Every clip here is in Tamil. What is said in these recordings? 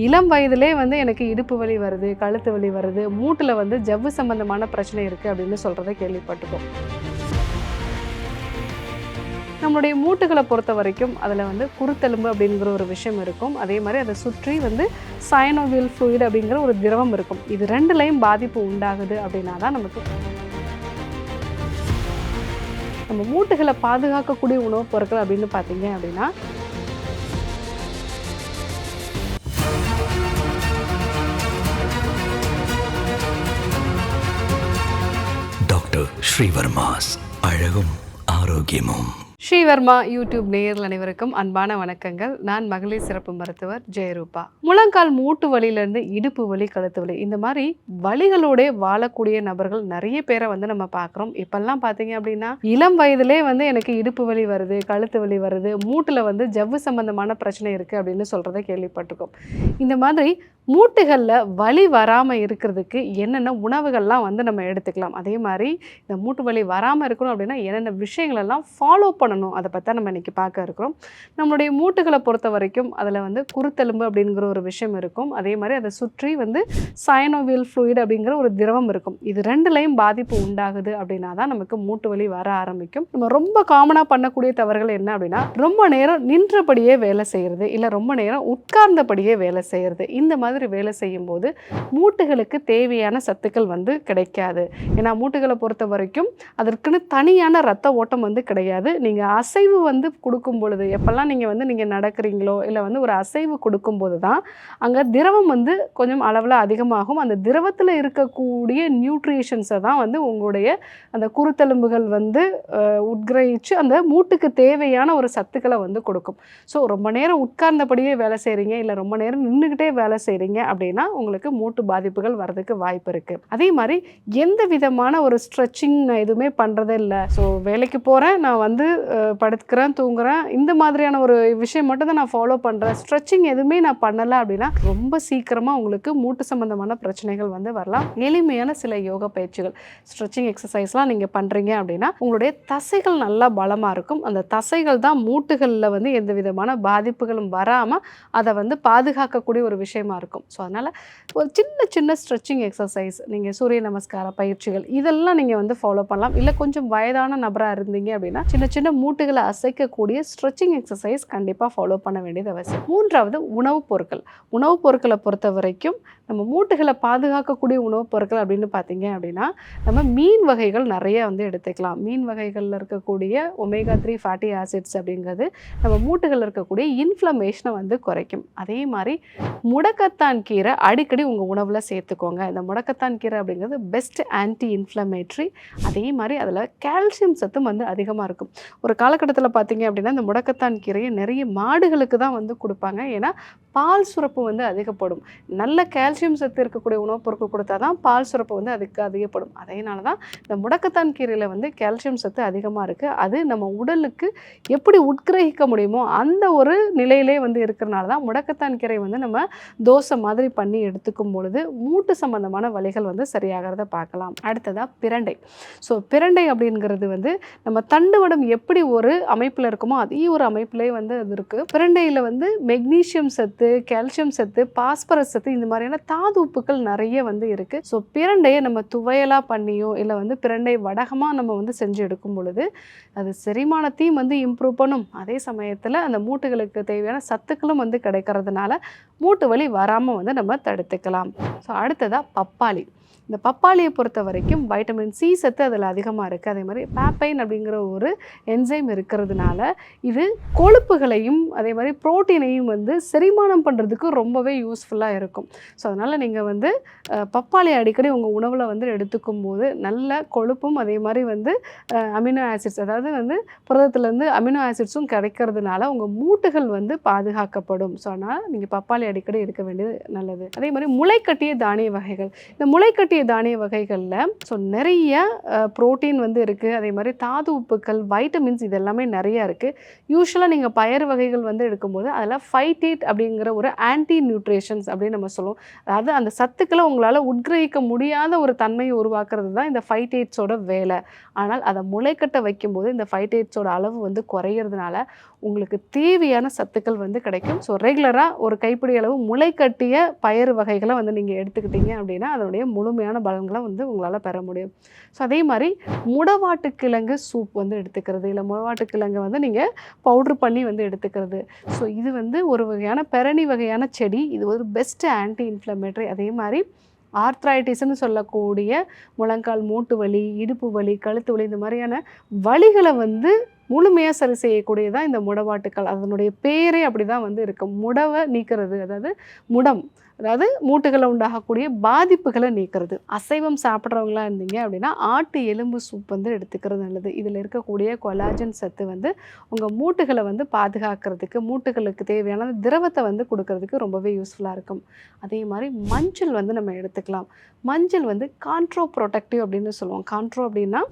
இளம் வயதிலே வந்து எனக்கு இடுப்பு வலி வருது கழுத்து வலி வருது மூட்டில் வந்து ஜவ்வு சம்பந்தமான பிரச்சனை இருக்குது அப்படின்னு சொல்கிறத கேள்விப்பட்டிருக்கோம். நம்மளுடைய மூட்டுகளை பொறுத்த வரைக்கும் அதில் வந்து குருத்தெலும்பு அப்படிங்கிற ஒரு விஷயம் இருக்கும். அதே மாதிரி அதை சுற்றி வந்து சயனோவியல் ஃப்ளூயிட் அப்படிங்கிற ஒரு திரவம் இருக்கும். இது ரெண்டுலேயும் பாதிப்பு உண்டாகுது அப்படின்னா தான் நமக்கு நம்ம மூட்டுகளை பாதுகாக்கக்கூடிய உணவுப் பொருட்கள் அப்படின்னு பார்த்தீங்க அப்படின்னா ஸ்ரீவர்மாஸ் அழகும் ஆரோக்கியமும். ஸ்ரீவர்மா யூடியூப் நேயர்கள் அனைவருக்கும் அன்பான வணக்கங்கள். நான் மகளிர் சிறப்பு மருத்துவர் ஜெயரூபா. முழங்கால் மூட்டு வலியிலேருந்து இடுப்பு வலி கழுத்து வலி இந்த மாதிரி வலிகளோட வாழக்கூடிய நபர்கள் நிறைய பேரை வந்து நம்ம பார்க்குறோம். இப்பெல்லாம் பார்த்தீங்க அப்படின்னா இளம் வயதிலே வந்து எனக்கு இடுப்பு வலி வருது கழுத்து வலி வருது மூட்டில் வந்து ஜவ்வு சம்பந்தமான பிரச்சனை இருக்குது அப்படின்னு சொல்கிறத கேள்விப்பட்டிருக்கோம். இந்த மாதிரி மூட்டுகளில் வலி வராமல் இருக்கிறதுக்கு என்னென்ன உணவுகள்லாம் வந்து நம்ம எடுத்துக்கலாம்? அதே மாதிரி இந்த மூட்டு வலி வராமல் இருக்கணும் அப்படின்னா என்னென்ன விஷயங்களெல்லாம் ஃபாலோ பண்ணணும்? அதை பற்றி நம்ம இன்றைக்கி பார்க்க இருக்கிறோம். நம்மளுடைய மூட்டுகளை பொறுத்த வரைக்கும் அதில் வந்து குருத்தெலும்பு அப்படிங்கிற ஒரு விஷயம் இருக்கும். அதே மாதிரி அதை சுற்றி வந்து சயனோவியல் ஃப்ளூயிட் அப்படிங்கிற ஒரு திரவம் இருக்கும். இது ரெண்டுலேயும் பாதிப்பு உண்டாகுது அப்படின்னா தான் நமக்கு மூட்டு வலி வர ஆரம்பிக்கும். நம்ம ரொம்ப காமனாக பண்ணக்கூடிய தவறுகள் என்ன அப்படின்னா ரொம்ப நேரம் நின்றபடியே வேலை செய்கிறது இல்லை ரொம்ப நேரம் உட்கார்ந்தபடியே வேலை செய்கிறது இந்த மாதிரி வேலை செய்யும்போது மூட்டுகளுக்கு தேவையான சத்துக்கள் வந்து கிடைக்காது. ஏன்னா மூட்டுகளை பொறுத்த வரைக்கும் அதற்குன்னு தனியான ரத்த ஓட்டம் வந்து கிடையாது. நீங்கள் அசைவு வந்து கொடுக்கும் பொழுது எப்போல்லாம் நீங்கள் வந்து நீங்கள் நடக்கிறீங்களோ இல்லை வந்து ஒரு அசைவு கொடுக்கும்போது தான் அங்கே திரவம் வந்து கொஞ்சம் அளவில் அதிகமாகும். அந்த திரவத்தில் இருக்கக்கூடிய நியூட்ரிஷன்ஸை தான் வந்து உங்களுடைய அந்த குருத்தெலும்புகள் வந்து உட்கிரகிச்சு அந்த மூட்டுக்கு தேவையான ஒரு சத்துக்களை வந்து கொடுக்கும். ஸோ ரொம்ப நேரம் உட்கார்ந்தபடியே வேலை செய்கிறீங்க இல்லை ரொம்ப நேரம் நின்றுக்கிட்டே வேலை செய்கிறீங்க அப்படின்னா உங்களுக்கு மூட்டு பாதிப்புகள் வரதுக்கு வாய்ப்பு இருக்குது அதே மாதிரி எந்த விதமான ஒரு ஸ்ட்ரெச்சிங் நான் எதுவுமே பண்ணுறதே இல்லை. ஸோ வேலைக்கு போகிறேன் நான் வந்து படுத்துக்கிறேன் தூங்குறேன். இந்த மாதிரியான ஒரு விஷயம் மட்டும் தான் நான் ஃபாலோ பண்ணுறேன் ஸ்ட்ரெச்சிங் எதுவுமே நான் பண்ணலை அப்படின்னா ரொம்ப சீக்கிரமாக உங்களுக்கு மூட்டு சம்மந்தமான பிரச்சனைகள் வந்து வரலாம். எளிமையான சில யோகா பயிற்சிகள் ஸ்ட்ரெச்சிங் எக்ஸசைஸ்லாம் நீங்கள் பண்ணுறீங்க அப்படின்னா உங்களுடைய தசைகள் நல்லா பலமாக இருக்கும். அந்த தசைகள் தான் மூட்டுகளில் வந்து எந்த விதமான பாதிப்புகளும் வராமல் அதை வந்து பாதுகாக்கக்கூடிய ஒரு விஷயமா இருக்கும். ஸோ அதனால் ஒரு சின்ன சின்ன ஸ்ட்ரெச்சிங் எக்ஸசைஸ் நீங்கள் சூரிய நமஸ்கார பயிற்சிகள் இதெல்லாம் நீங்கள் வந்து ஃபாலோ பண்ணலாம். இல்லை கொஞ்சம் வயதான நபராக இருந்தீங்க அப்படின்னா சின்ன சின்ன மூட்டுகளை அசைக்கக்கூடிய ஸ்ட்ரெச்சிங் எக்ஸசைஸ் கண்டிப்பாக ஃபாலோ பண்ண வேண்டியது அவசியம். மூன்றாவது உணவுப் பொருட்கள். உணவுப் பொருட்களை பொறுத்த வரைக்கும் நம்ம மூட்டுகளை பாதுகாக்கக்கூடிய உணவுப் பொருட்கள் அப்படின்னு பார்த்தீங்க அப்படின்னா நம்ம மீன் வகைகள் நிறைய வந்து எடுத்துக்கலாம். மீன் வகைகளில் இருக்கக்கூடிய ஒமேகா த்ரீ ஃபேட்டி ஆசிட்ஸ் அப்படிங்கிறது நம்ம மூட்டுகளில் இருக்கக்கூடிய இன்ஃப்ளமேஷனை வந்து குறைக்கும். அதே மாதிரி முடக்கத்தான் கீரை அடிக்கடி உங்கள் உணவில் சேர்த்துக்கோங்க. இந்த முடக்கத்தான் கீரை அப்படிங்கிறது பெஸ்ட் ஆன்டி இன்ஃப்ளமேட்ரி அதே மாதிரி அதில் கால்சியம் சத்தும் வந்து அதிகமாக இருக்கும். ஒரு காலகட்டத்தில் பார்த்தீங்க அப்படின்னா இந்த முடக்கத்தான் கீரையை நிறைய மாடுகளுக்கு தான் வந்து கொடுப்பாங்க. ஏன்னா பால் சுரப்பு வந்து அதிகப்படும். நல்ல கால்சியம் சத்து இருக்கக்கூடிய உணவுப் பொருட்கள் கொடுத்தா தான் பால் சுரப்பு வந்து அதுக்கு அதிகப்படும். அதேனால தான் இந்த முடக்கத்தான் கீரையில் வந்து கால்சியம் சத்து அதிகமாக இருக்குது அது நம்ம உடலுக்கு எப்படி உட்கிரகிக்க முடியுமோ அந்த ஒரு நிலையிலே வந்து இருக்கிறனால தான் முடக்கத்தான் கீரை வந்து நம்ம தோசை மாதிரி பண்ணி எடுத்துக்கும் பொழுது மூட்டு சம்பந்தமான வலிகள் வந்து சரியாகிறத பார்க்கலாம். அடுத்ததாக பிரண்டை. ஸோ பிரண்டை அப்படிங்கிறது வந்து நம்ம தண்டுவடம் எப்படி ஒரு அமைப்பில் இருக்குமோ அதே ஒரு அமைப்பிலே வந்து அது இருக்குது பிரண்டையில் வந்து மெக்னீஷியம் சத்து கால்சியம் சத்து பாஸ்பரஸ் சத்து இந்த மாதிரியான தாது உப்புக்கள் நிறைய வந்து இருக்குது ஸோ பிரண்டையை நம்ம துவையலாக பண்ணியோ இல்லை வந்து பிரண்டை வடகமாக நம்ம வந்து செஞ்சு எடுக்கும் பொழுது அது செரிமானத்தையும் வந்து இம்ப்ரூவ் பண்ணும். அதே சமயத்தில் அந்த மூட்டுகளுக்கு தேவையான சத்துக்களும் வந்து கிடைக்கிறதுனால மூட்டு வலி வராமல் வந்து நம்ம தடுத்துக்கலாம். ஸோ அடுத்ததாக பப்பாளி. இந்த பப்பாளியை பொறுத்த வரைக்கும் வைட்டமின் சி சத்து அதில் அதிகமாக இருக்குது அதே மாதிரி பேப்பைன் அப்படிங்கிற ஒரு என்சைம் இருக்கிறதுனால இது கொழுப்புகளையும் அதே மாதிரி புரோட்டீனையும் வந்து செரிமானம் பண்ணுறதுக்கு ரொம்பவே யூஸ்ஃபுல்லாக இருக்கும். ஸோ அதனால் நீங்கள் வந்து பப்பாளி அடிக்கடி உங்கள் உணவில் வந்து எடுத்துக்கும் போது நல்ல கொழுப்பும் அதே மாதிரி வந்து அமினோ ஆசிட்ஸ் அதாவது வந்து புரதத்துலேருந்து அமினோ ஆசிட்ஸும் கிடைக்கிறதுனால உங்கள் மூட்டுகள் வந்து பாதுகாக்கப்படும். ஸோ அதனால் நீங்கள் பப்பாளி அடிக்கடி எடுக்க வேண்டியது நல்லது. அதே மாதிரி முளைக்கட்டிய தானிய வகைகள். இந்த முளைக்கட்டிய தானிய வகைகளில் ஸோ நிறைய புரோட்டீன் வந்து இருக்குது அதே மாதிரி தாது உப்புக்கள் வைட்டமின்ஸ் இது எல்லாமே நிறையா இருக்குது யூஸ்வலாக நீங்கள் பயறு வகைகள் வந்து எடுக்கும்போது அதில் ஃபைட்டேட் அப்படிங்கிற ஒரு ஆன்டி நியூட்ரிஷன்ஸ் அப்படின்னு நம்ம சொல்லுவோம். அதாவது அந்த சத்துக்களை உங்களால் உட்கிரகிக்க முடியாத ஒரு தன்மையை உருவாக்குறது தான் இந்த ஃபைட்டேட்ஸோட வேலை. ஆனால் அதை முளைக்கட்ட வைக்கும்போது இந்த ஃபைட்டேட்ஸோட அளவு வந்து குறையிறதுனால உங்களுக்கு தேவையான சத்துக்கள் வந்து கிடைக்கும். ஸோ ரெகுலராக ஒரு கைப்பிடி அளவு முளை கட்டிய பயறு வகைகளை வந்து நீங்கள் எடுத்துக்கிட்டீங்க அப்படின்னா அதனுடைய முழுமையான பலன்களை வந்து உங்களால் பெற முடியும். ஸோ அதே மாதிரி முடவாட்டு கிழங்கு சூப் வந்து எடுத்துக்கிறது இல்லை முடவாட்டு கிழங்கு வந்து நீங்கள் பவுட்ரு பண்ணி வந்து எடுத்துக்கிறது. ஸோ இது வந்து ஒரு வகையான பெரணி வகையான செடி. இது ஒரு பெஸ்ட் ஆன்டி இன்ஃப்ளமேட்டரி அதே மாதிரி ஆர்த்ரைட்டிஸ்னு சொல்லக்கூடிய முழங்கால் மூட்டு வலி இடுப்பு வலி கழுத்து வலி இந்த மாதிரியான வலிகளை வந்து முழுமையாக சரி செய்யக்கூடியதான் இந்த முடவாட்டுக்கள் அதனுடைய பேரே அப்படி தான் வந்து இருக்கும் முடவை நீக்கிறது அதாவது முடம் அதாவது மூட்டுகளை உண்டாகக்கூடிய பாதிப்புகளை நீக்கிறது. அசைவம் சாப்பிட்றவங்களா இருந்தீங்க அப்படின்னா ஆட்டு எலும்பு சூப் வந்து எடுத்துக்கிறது நல்லது. இதில் இருக்கக்கூடிய கொலாஜன் சத்து வந்து உங்கள் மூட்டுகளை வந்து பாதுகாக்கிறதுக்கு மூட்டுகளுக்கு தேவையான திரவத்தை வந்து கொடுக்கறதுக்கு ரொம்பவே யூஸ்ஃபுல்லாக இருக்கும். அதே மாதிரி மஞ்சள் வந்து நம்ம எடுத்துக்கலாம். மஞ்சள் வந்து கான்ட்ரோ ப்ரொடக்டிவ் அப்படின்னு சொல்லுவோம். கான்ட்ரோ அப்படின்னா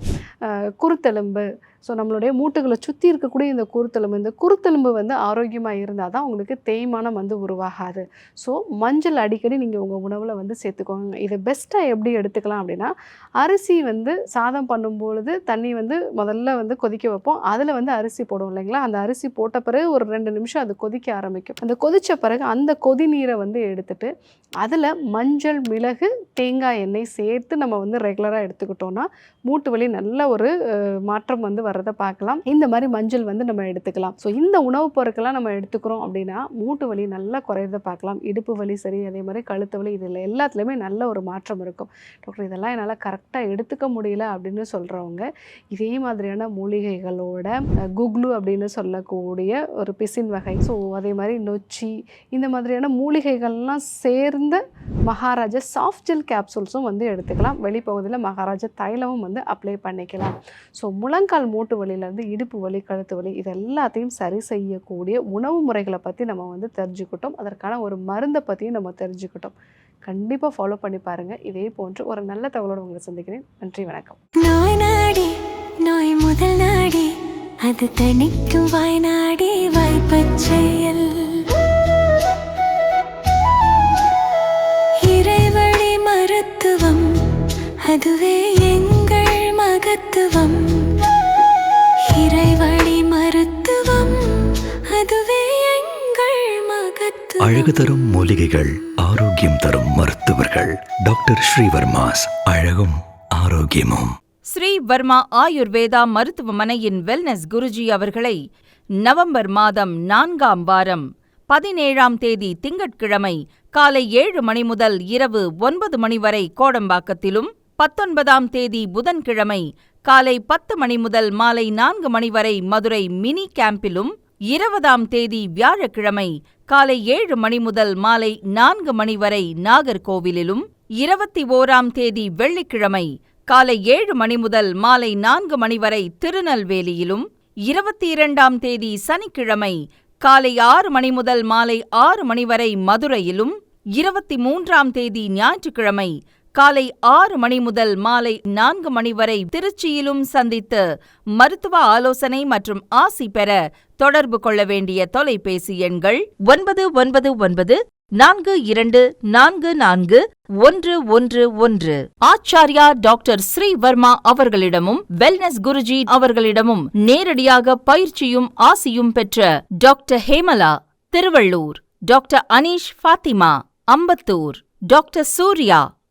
குருத்தெலும்பு ஸோ நம்மளுடைய மூட்டுகளை சுற்றி இருக்கக்கூடிய இந்த குருத்தெலும்பு இந்த குருத்தெலும்பு வந்து ஆரோக்கியமாக இருந்தால் தான் உங்களுக்கு தேய்மானம் வந்து உருவாகாது. ஸோ மஞ்சள் அடிக்கடி நீங்கள் உங்கள் உணவில் வந்து சேர்த்துக்கோங்க. இதை பெஸ்ட்டாக எப்படி எடுத்துக்கலாம் அப்படின்னா அரிசி வந்து சாதம் பண்ணும்பொழுது தண்ணி வந்து முதல்ல வந்து கொதிக்க வைப்போம். அதில் வந்து அரிசி போடுவோம் இல்லைங்களா? அந்த அரிசி போட்ட பிறகு ஒரு ரெண்டு நிமிஷம் அது கொதிக்க ஆரம்பிக்கும். அந்த கொதித்த பிறகு அந்த கொதி நீரை வந்து எடுத்துட்டு அதில் மஞ்சள் மிளகு தேங்காய் எண்ணெய் சேர்த்து நம்ம வந்து ரெகுலராக எடுத்துக்கிட்டோம்னா மூட்டு வலி நல்ல ஒரு மாற்றம் வந்து வர்றதை பார்க்கலாம். இந்த மாதிரி மஞ்சள் வந்து நம்ம எடுத்துக்கலாம். ஸோ இந்த உணவுப் பொருட்கள்லாம் நம்ம எடுத்துக்கிறோம் அப்படின்னா மூட்டு வலி நல்லா குறையிறத பார்க்கலாம். இடுப்பு வலி சரி அதே மாதிரி கழுத்து வலி இதில் எல்லாத்துலேயுமே நல்ல ஒரு மாற்றம் இருக்கும். டாக்டர் இதெல்லாம் என்னால் கரெக்டாக எடுத்துக்க முடியல அப்படின்னு சொல்கிறவங்க இதே மாதிரியான மூலிகைகளோட குக்லு அப்படின்னு சொல்லக்கூடிய ஒரு பிசின் வகை ஸோ அதே மாதிரி நொச்சி இந்த மாதிரியான மூலிகைகள்லாம் சேர்ந்த மகாராஜா சாஃப்ட் ஜெல் கேப்சூல்ஸும் வந்து எடுத்துக்கலாம். வெளிப்பகுதியில் மகாராஜா தைலமும் வந்து அப்ளை பண்ணிக்கலாம். ஸோ முழங்கால் மூட்டு வலியிலேருந்து இடுப்பு வலி கழுத்து வலி இது எல்லாத்தையும் சரி செய்யக்கூடிய உணவு முறைகளை பற்றி நம்ம வந்து தெரிஞ்சுக்கிட்டோம். அதற்கான ஒரு மருந்தை பற்றியும் நம்ம தெரிஞ்சுக்கிட்டோம். கண்டிப்பாக ஃபாலோ பண்ணி பாருங்கள் இதே போன்று ஒரு நல்ல தகவலோடு உங்களை சந்திக்கிறேன். நன்றி வணக்கம். நோய் நாடி நோய் முதல் நாடி அது தணிக்கும் வாய்நாடி வாய்ப்பச் செயல். இறைவழி மருத்துவம் அதுவே எங்கள் மகத்துவம். இறைவழி மருத்துவம் அதுவே எங்கள் மகத்துவம். அழகு தரும் மூலிகைகள் ஆரோக்கியம் தரும் மருத்துவர்கள். டாக்டர் ஸ்ரீவர்மாஸ் அழகும் ஆரோக்கியமும். ஸ்ரீ வர்மா ஆயுர்வேதா மருத்துவமனையின் வெல்னஸ் குருஜி அவர்களை நவம்பர் மாதம் நான்காம் வாரம் பதினேழாம் தேதி திங்கட்கிழமை காலை ஏழு மணி முதல் இரவு ஒன்பது மணி வரை கோடம்பாக்கத்திலும் பத்தொன்பதாம் தேதி புதன்கிழமை காலை பத்து மணி முதல் மாலை நான்கு மணி வரை மதுரை மினி கேம்பிலும் இருபதாம் தேதி வியாழக்கிழமை காலை ஏழு மணி முதல் மாலை நான்கு மணி வரை நாகர்கோவிலிலும் இருபத்தி ஓராம் தேதி வெள்ளிக்கிழமை காலை ஏழு மணி முதல் மாலை நான்கு மணி வரை திருநெல்வேலியிலும் இருபத்தி இரண்டாம் தேதி சனிக்கிழமை காலை ஆறு மணி முதல் மாலை ஆறு மணி வரை மதுரையிலும் இருபத்தி மூன்றாம் தேதி ஞாயிற்றுக்கிழமை காலை ஆறு மணி முதல் மாலை நான்கு மணி வரை திருச்சியிலும் சந்தித்து மருத்துவ ஆலோசனை மற்றும் ஆசி பெற தொடர்பு கொள்ள வேண்டிய தொலைபேசி எண்கள் ஒன்பது ஒன்பது ஒன்பது நான்கு இரண்டு நான்கு நான்கு ஒன்று ஒன்று ஒன்று. ஆச்சாரியா டாக்டர் ஸ்ரீவர்மா அவர்களிடமும் வெல்னஸ் குருஜி அவர்களிடமும் நேரடியாக பயிற்சியும் ஆசியும் பெற்ற doctor Hemala Tiruvallur. Doctor Aneesh Fathima Ambattur. Doctor Surya